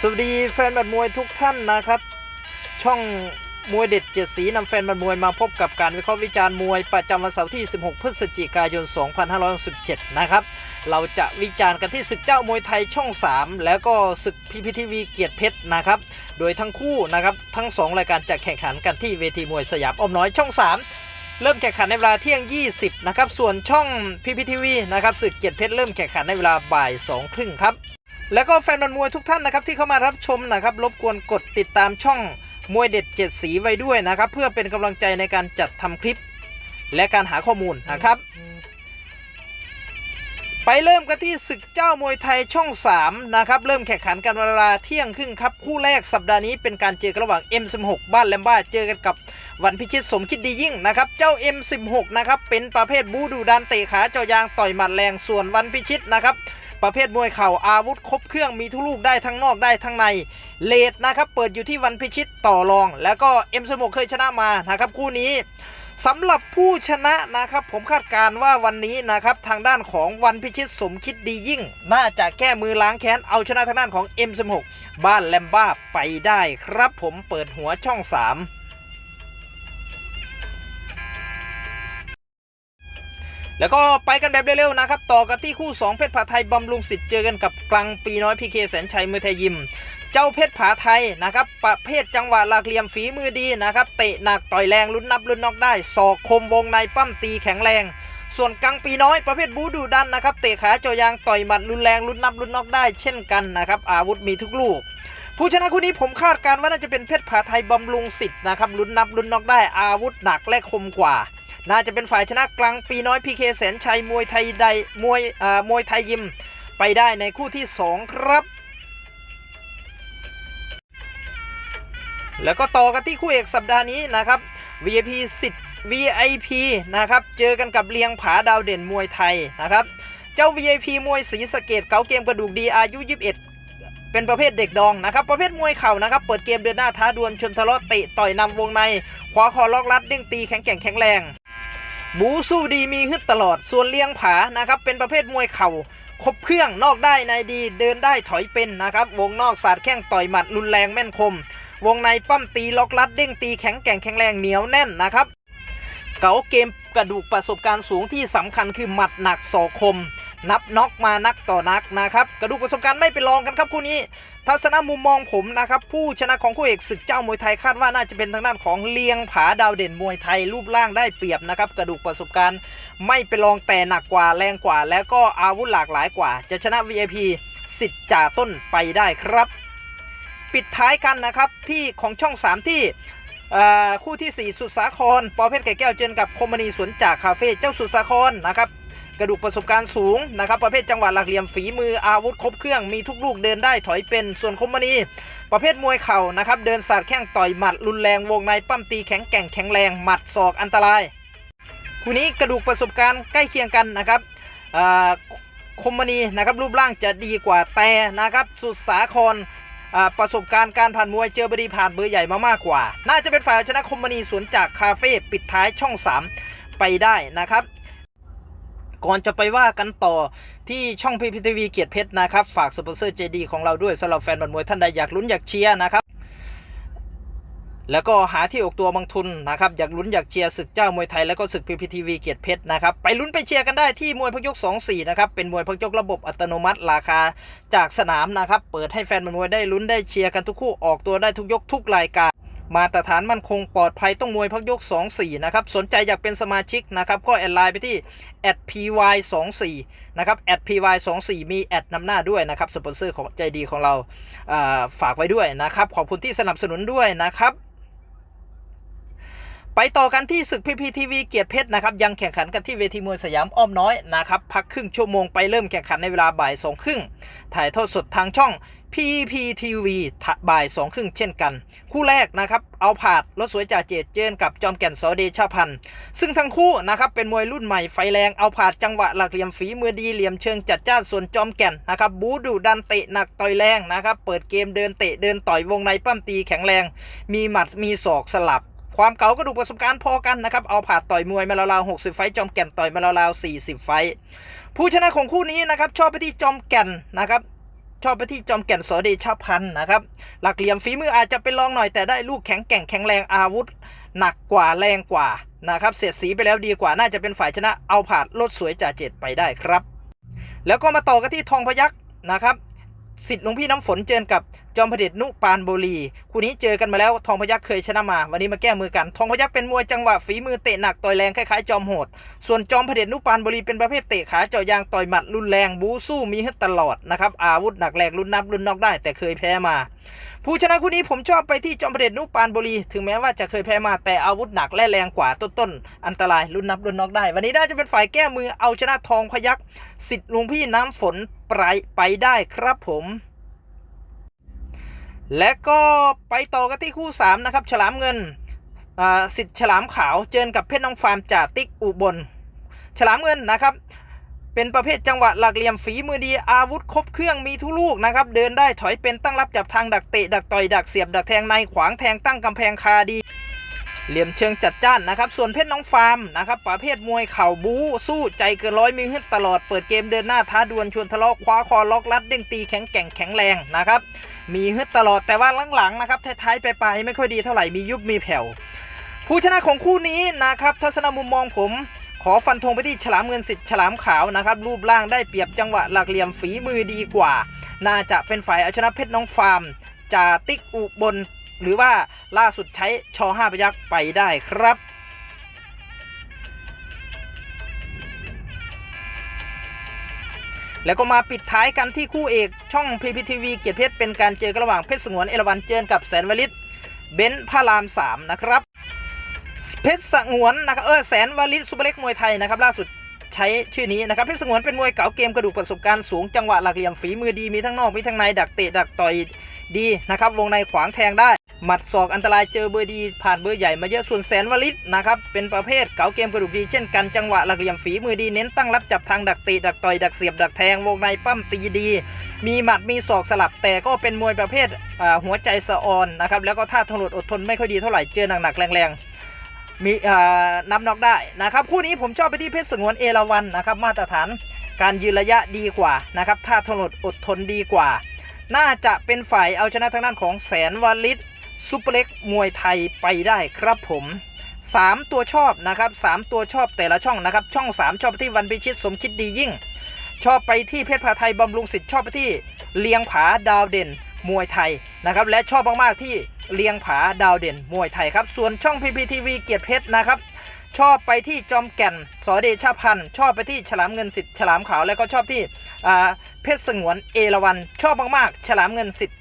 สวัสดีแฟนบัดมวยทุกท่านนะครับ ช่องมวยเด็ดเจ็ดสีนำแฟนบัดมวยมาพบกับการวิเคราะห์วิจารณ์มวยประจำวันเสาร์ที่ 16 พฤศจิกายน 2567 นะครับ เราจะวิจารณ์กันที่ศึกเจ้ามวยไทยช่อง 3 แล้วก็ศึกพีพีทีวีเกียรติเพชรนะครับ โดยทั้งคู่นะครับทั้ง 2 รายการจะแข่งขันกันที่เวทีมวยสยามอ้อมน้อยช่อง 3เริ่มแข่งขันในเวลาเที่ยง 20 นะครับ ส่วนช่องพีพีทีวีนะครับศึกเกียรติเพชรเริ่มแข่งขันในเวลาบ่าย2ครึ่งครับ แล้วก็แฟนบอลมวยทุกท่านนะครับที่เข้ามารับชมนะครับรบกวนกดติดตามช่องมวยเด็ดเจ็ดสีไว้ด้วยนะครับ เพื่อเป็นกำลังใจในการจัดทำคลิป และการหาข้อมูลนะครับ ไปเริ่มกันที่ศึกเจ้ามวยไทยช่อง 3 นะครับ เริ่มแข่งขันกันเวลาเที่ยงครึ่งครับ คู่แรกสัปดาห์นี้เป็นการเจอกันระหว่าง M16 บ้านแลมบ้าเจอกันกับวันพิชิตสมคิดดียิ่งนะครับ เจ้า M16 นะครับเป็นประเภทบูดูดันเตะขาเจาะยางต่อยหมัดแรงส่วนวันพิชิตนะครับ ประเภทมวยเข่าอาวุธครบเครื่องมีทุกลูกได้ทั้งนอกได้ทั้งในเลดนะครับเปิดอยู่ที่วันพิชิตต่อรอง แล้วก็เอ็มสมเคยชนะมานะครับคู่นี้สำหรับผู้ชนะนะครับ ผมคาดการณ์ว่าวันนี้นะครับทางด้านของวันพิชิตสมคิดดียิ่ง น่าจะแก้มือล้างแค้นเอาชนะทางด้านของเอ็มสมบ้านแลมบ้าไปได้ครับผมเปิดหัวช่อง 3 แล้วก็ไปกันแบบเร็วๆนะครับ ต่อกันที่คู่ 2 เพชรผาไทยบำรุงสิทธิ์เจอกันกับกลังปีน้อยพีเคแสนชัยมือไทยยิม เจ้าเพชรผาไทยนะครับ ประเภทจังหวะหลากเหลี่ยมฝีมือดีนะครับเตะหนักต่อยแรงลุ้นนับลุ้นน็อกได้ศอกคมวงในปั้มตีแข็งแรง ส่วนกังปีน้อยประเภทบูดูดันนะครับเตะขาเจอยางต่อยหมัดรุนแรงลุ้นนับลุ้นน็อกได้ เช่นกันนะครับอาวุธมีทุกลูกผู้ชนะคู่นี้ผมคาดการณ์ว่าน่าจะเป็นเพชรผาไทยบำรุงสิทธิ์นะครับลุ้นนับลุ้นน็อกได้อาวุธหนักและคมกว่า น่าจะเป็นฝ่ายชนะกลางปีน้อยพีเคแสนชัยมวยไทยใดมวยอ่ามวยไทยยิมไปได้ในคู่ที่ 2 ครับ แล้วก็ต่อกันที่คู่เอกสัปดาห์นี้นะครับ VIP สิทธิ์ VIP นะครับ เจอกันกับเลียงผาดาวเด่นมวยไทยนะครับ เจ้า VIP มวยสีสเกตเก๋าเกมกระดูกดีอายุ 21 เป็นประเภทเด็กดองนะครับ ประเภทมวยเข่านะครับ เปิดเกมเดินหน้าท้าดวลชนทะเลาะเตะต่อยนำวงในขวาคอล็อกลัดเด้งตีแข็งแกร่งแข็งแรง บูสู้ดีมีฮึดตลอด ส่วนเลี้ยงผานะครับ เป็นประเภทมวยเข่าครบเครื่องนอกได้ในดีเดินได้ถอยเป็นนะครับ วงนอกสาดแข้งต่อยหมัดรุนแรงแม่นคม วงในปั้มตีล็อกลัดเด้งตีแข็งแกร่งแข็งแรงเหนียวแน่นนะครับ เก๋าเกมกระดูกประสบการณ์สูงที่สำคัญคือหมัดหนักศอกคม นับน็อกมานักต่อนักนะครับกระดูกประสบการณ์ไม่เป็นรองกันครับคู่นี้ทัศนมุมมองผมนะครับผู้ชนะของคู่เอกศึกเจ้ามวยไทยคาดว่าน่าจะเป็นทางด้านของเลียงผาดาวเด่นมวยไทยรูปร่างได้เปรียบนะครับกระดูกประสบการณ์ไม่เป็นรองแต่หนักกว่าแรงกว่า แล้วก็อาวุธหลากหลายกว่า จะชนะ VIP สิทธิ์จ่าต้นไปได้ครับ ปิดท้ายกันนะครับที่ของช่อง 3 ที่คู่ทีสี่4 สุดสาครปอเพชรไก่แก้วเจอกับคมณีสวนจากคาเฟ่เจ้าสุดสาครนะครับ กระดูกประสบการณ์สูงนะครับ ประเภทจังหวะหลักเหลี่ยมฝีมืออาวุธครบเครื่องมีทุกลูกเดินได้ถอยเป็นส่วนคมมณีประเภทมวยเข่านะครับเดินสาดแข้งต่อยหมัดรุนแรงวงในปั้มตีแข็งแกร่งแข็งแรงหมัดศอกอันตรายคู่นี้กระดูกประสบการณ์ใกล้เคียงกันนะครับคมมณีนะครับรูปร่างจะดีกว่าแต่นะครับสุดสาครอ่าประสบการณ์การผ่านมวยเจอบดีผ่านเบอร์ใหญ่มามากกว่า น่าจะเป็นฝ่ายชนะคมมณีสวนจากคาเฟ่ปิดท้ายช่อง 3 ไปได้นะครับ ก่อนจะไปว่ากันต่อที่ช่องพีพีทีวีเกียรติเพชรนะครับ ฝากสปอนเซอร์ใจดีของเราด้วยสำหรับแฟนบอลมวยท่านใดอยากลุ้นอยากเชียร์นะครับ แล้วก็หาที่อกตัวบางทุนนะครับ อยากลุ้นอยากเชียร์ศึกเจ้ามวยไทยแล้วก็ศึกพีพีทีวีเกียรติเพชรนะครับ ไปลุ้นไปเชียร์กันได้ที่มวยพักยก 2-4 นะครับ เป็นมวยพักยกระบบอัตโนมัติราคาจากสนามนะครับ เปิดให้แฟนบอลมวยได้ลุ้นได้เชียร์กันทุกคู่ออกตัวได้ทุกยกทุกรายการ มาตรฐานมั่นคงปลอดภัยต้องมวยพักยก 2-4 นะครับ สนใจอยากเป็นสมาชิกนะครับ ก็แอดไลน์ไปที่ @py24 นะครับ @py24 มีแอดนำหน้าด้วยนะครับ สปอนเซอร์ของใจดีของเราอ่าฝากไว้ด้วยนะครับ ขอบคุณที่สนับสนุนด้วยนะครับไปต่อกันที่ศึกพีพีทีวีเกียรติเพชรนะครับยังแข่งขันกันที่เวทีมวยสยามอ้อมน้อยนะครับพักครึ่งชั่วโมงไปเริ่มแข่งขันในเวลาบ่ายสองครึ่งถ่ายทอดสดทางช่อง PPTV บ่ายสองครึ่งเช่นกัน คู่แรกนะครับเอาผาดรถสวยจ่าเจดเจนกับจอมแก่นสอเดชพันธ์ซึ่งทั้งคู่นะครับเป็นมวยรุ่นใหม่ไฟแรงเอาผาดจังหวะหลักเหลี่ยมฝีมือดีเหลี่ยมเชิงจัดจ้านส่วนจอมแก่นนะครับบูดุดันเตะหนักต่อยแรงนะครับเปิดเกมเดินเตะเดินต่อยวงในปั้มตีแข็งแรง มีหมัดมีศอกสลับความเก่าก็ดูประสบการณ์พอกันนะครับ เอาผาดต่อยมวยมาราวๆ60 ไฟจอมแก่นต่อยมาราวๆ40 ไฟ ผู้ชนะของคู่นี้นะครับ ชอบไปที่จอมแก่นนะครับ ชอบไปที่จอมแก่นสอเดชพันธ์นะครับ หลักเหลี่ยมฝีมืออาจจะเป็นรองหน่อยแต่ได้ลูกแข็งแกร่งแข็งแรงอาวุธ หนักกว่าแรงกว่านะครับเสียดสีไปแล้วดีกว่าน่าจะเป็นฝ่ายชนะเอาผาดลดสวยจ่าเจ็ดไปได้ครับ แล้วก็มาต่อกันที่ทองพยักษ์นะครับ สิทธิ์หลวงพี่น้ำฝนเจอกับจอมพเดชนุปานบุรีคู่นี้เจอกันมาแล้วทองพยักเคยชนะมา วันนี้มาแก้มือกัน ทองพยักเป็นมวยจังหวะฝีมือเตะหนักต่อยแรงคล้ายๆจอมโหด ส่วนจอมพเดชนุปานบุรีเป็นประเภทเตะขาเจาะยางต่อยหมัดรุนแรงบูสู้มีให้ตลอดนะครับอาวุธหนักแรงรุนนับรุนนอกได้ แต่เคยแพ้มา ผู้ชนะคู่นี้ผมชอบไปที่จอมพเดชนุปานบุรีถึงแม้ว่าจะเคยแพ้มาแต่อาวุธหนักและแรงกว่าต้นๆอันตรายรุนนับรุนนอกได้ วันนี้น่าจะเป็นฝ่ายแก้มือเอาชนะทองพยักสิทธิ์หลวงพี่น้ำฝน ไปไปได้ครับผม และก็ไปต่อกันที่คู่ 3 นะครับ ฉลามเงินอ่าสิทธิ์ฉลามขาวเจอกับเพชรน้องฟาร์มจ่าติ๊กอุบล ฉลามเงินนะครับ เป็นประเภทจังหวะหลักเหลี่ยมฝีมือดีอาวุธครบเครื่องมีทุลูกนะครับ เดินได้ถอยเป็นตั้งรับจับทางดักเตะดักต่อยดักเสียบดักแทงในขวางแทงตั้งกำแพงคาดี เหลี่ยมเชิงจัดจ้านนะครับ ส่วนเพชรน้องฟาร์มนะครับประเภทมวยเข่าบู๊สู้ใจเกินร้อยมีขึ้นตลอดเปิดเกมเดินหน้าท้าดวลชวนทะเลาะคว้าคอล็อกลัดเด้งตีแข็งแกร่งแข็งแรงนะครับ มีฮึดตลอดแต่ว่าหลังๆนะครับท้ายๆไปลายๆไม่ค่อยดีเท่าไหร่มียุบมีแผ่วผู้ชนะของคู่นี้นะครับทัศนมุมมองผม ขอฟันธงไปที่ฉลามเงินสิทธิ์ฉลามขาวนะครับรูปร่างได้เปรียบจังหวะหลักเหลี่ยมฝีมือดีกว่า น่าจะเป็นฝ่ายเอาชนะเพชรน้องฟาร์มจ่าติ๊กอุบล หรือว่าล่าสุดใช้ชอห้าพยักไปได้ครับแล้วก็มาปิดท้ายกันที่คู่เอกช่อง PPTV เกียรติเพชรเป็นการเจอกันระหว่างเพชรสงวนเอราวันเจอกับแสนวลิตเบนซ์พระราม 3 นะครับ เพชรสงวนนะครับเออแสนวลิตซุปเปอร์เล็กมวยไทยนะครับล่าสุดใช้ชื่อนี้นะครับเพชรสงวนเป็นมวยเก่าเกมกระดูกประสบการณ์สูงจังหวะหลักเหลี่ยมฝีมือดีมีทั้งนอกมีทั้งในดักเตะดักต่อยดีนะครับวงในขวางแทงได้ หมัดศอกอันตรายเจอเบอร์ดีผ่านเบอร์ใหญ่มาเยอะส่วนแสนวลิตนะครับเป็นประเภทเก๋าเกมกระดูกดีเช่นกันจังหวะหลักเหลี่ยมฝีมือดีเน้นตั้งรับจับทางดักเตะดักต่อยดักเสียบดักแทงวงในปั้มตีดี มีหมัดมีศอกสลับแต่ก็เป็นมวยประเภทหัวใจสะออนนะครับแล้วก็ท่าทางหลุดอดทนไม่ค่อยดีเท่าไหร่เจอหนักๆแรงๆมีนับน็อกได้นะครับคู่นี้ผมชอบไปที่เพชรสงวนเอราวันนะครับมาตรฐานการยืนระยะดีกว่านะครับท่าทางหลุดอดทนดีกว่า น่าจะเป็นฝ่ายเอาชนะทางด้านของแสนวลิต ซุปเปอร์เล็กมวยไทยไปได้ครับผม 3 ตัวชอบนะครับ 3 ตัวชอบแต่ละช่องนะครับ ช่อง 3 ชอบไปที่วันพิชิตสมคิดดียิ่ง ชอบไปที่เพชรพาไทยบำรุงสิทธิ์ชอบไปที่เลียงผาดาวเด่นมวยไทยนะครับและชอบมากๆที่เลียงผาดาวเด่นมวยไทยครับส่วนช่อง PPTV เกียรติเพชรนะครับชอบไปที่จอมแก่นสอเดชาพันธ์ชอบไปที่ฉลามเงินสิทธิ์ฉลามขาวแล้วก็ชอบที่เพชรสงวนเอราวันชอบมากๆ ฉลามเงินสิทธิ์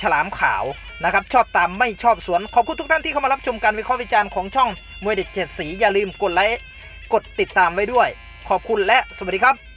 ฉลามขาว นะครับชอบตามไม่ชอบสวน ขอบคุณทุกท่านที่เข้ามารับชมการวิเคราะห์วิจารณ์ของช่องมวยเด็ดเจ็ดสีอย่าลืมกดไลค์กดติดตามไว้ด้วย ขอบคุณและสวัสดีครับ